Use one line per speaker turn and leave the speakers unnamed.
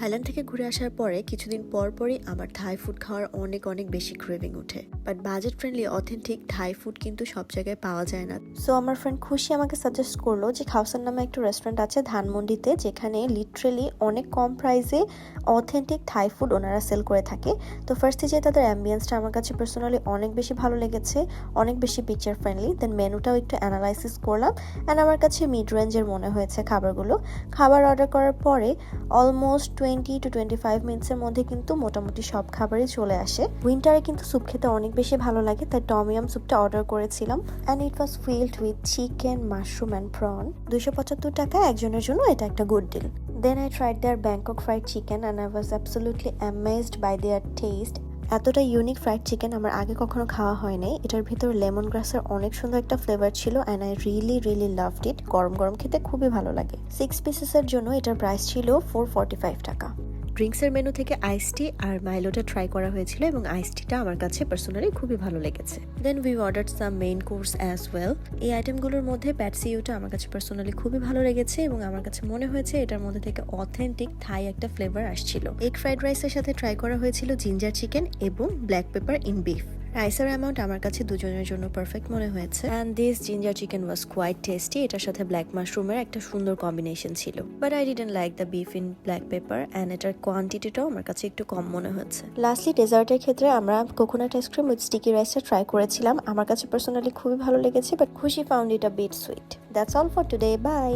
Thailand থেকে ঘুরে আসার পরে কিছুদিন পর পরই আমার থাই ফুড খাওয়ার অনেক অনেক বেশি ক্রেভিং ওঠে but budget friendly authentic Thai food কিন্তু সব জায়গায় পাওয়া যায় না।
সো আমার ফ্রেন্ড খুশি আমাকে সাজেস্ট করল যে খাউসান নামে একটা রেস্টুরেন্ট আছে ধানমন্ডিতে যেখানে লিটারেলি অনেক কম প্রাইসে অথেন্টিক থাই ফুড ওনারা সেল করে থাকে। তো ফার্স্টে যে তাদের অ্যাম্বিয়েন্সটা আমার কাছে পার্সোনালি অনেক বেশি ভালো লেগেছে, অনেক বেশি পিকচার ফ্রেন্ডলি দেন মেনুটাও একটু অ্যানালাইসিস করলাম অ্যান্ড আমার কাছে মিড রেঞ্জের মনে হয়েছে খাবারগুলো। খাবার অর্ডার করার পরে almost twenty two twenty five মিনিটসের মধ্যে কিন্তু মোটামুটি সব খাবারই চলে আসে। উইন্টারে কিন্তু স্যুপ খেতে অনেক বেশি ভালো লাগে, তাই টমিয়াম স্যুপটা অর্ডার করেছিলাম। And it was filled with chicken mushroom and prawn দুশো পঁচাত্তর টাকা একজনের জন্য এটা একটা good deal then I tried their Bangkok fried chicken and I was absolutely amazed by their taste এতটা ইউনিক ফ্রাইড চিকেন আমার আগে কখনো খাওয়া হয় নাই। এটার ভিতর লেমন গ্রাসের অনেক সুন্দর একটা ফ্লেভার ছিল and I really really loved it গরম গরম খেতে খুবই ভালো লাগে। সিক্স পিসেসের জন্য এটার প্রাইস ছিল ফোর ফর্টি ফাইভ টাকা।
ড্রিঙ্কসের মেনু থেকে আইস টি আর মাইলোটা ট্রাই করা হয়েছিল এবং আইস টিটা আমার কাছে পার্সোনালি খুবই ভালো লেগেছে। Then we order some main course as well এই আইটেমগুলোর মধ্যে প্যাটসিউটা আমার কাছে পার্সোনালি খুবই ভালো লেগেছে এবং আমার কাছে মনে হয়েছে এটার মধ্যে থেকে অথেন্টিক থাই একটা ফ্লেভার আসছিল। এগ ফ্রাইড রাইসের সাথে ট্রাই করা হয়েছিল জিঞ্জার চিকেন এবং ব্ল্যাক পেপার ইন বিফ রাইসের অ্যামাউন্ট আমার কাছে দুজনের জন্য পারফেক্ট মনে হয়েছে। And this ginger chicken was quite tasty এটার সাথে ব্ল্যাক মাশরুমের একটা সুন্দর কম্বিনেশন ছিল। But I didn't like the beef in black pepper and এটার কোয়ান্টিটিটাও আমার কাছে একটু কম মনে হয়েছে।
লাস্টলি ডেজার্টের ক্ষেত্রে আমরা coconut ice cream with sticky রাইসটা ট্রাই করেছিলাম। আমার কাছে পার্সোনালি খুবই ভালো লেগেছে but Khushi found it a bit sweet that's all for today bye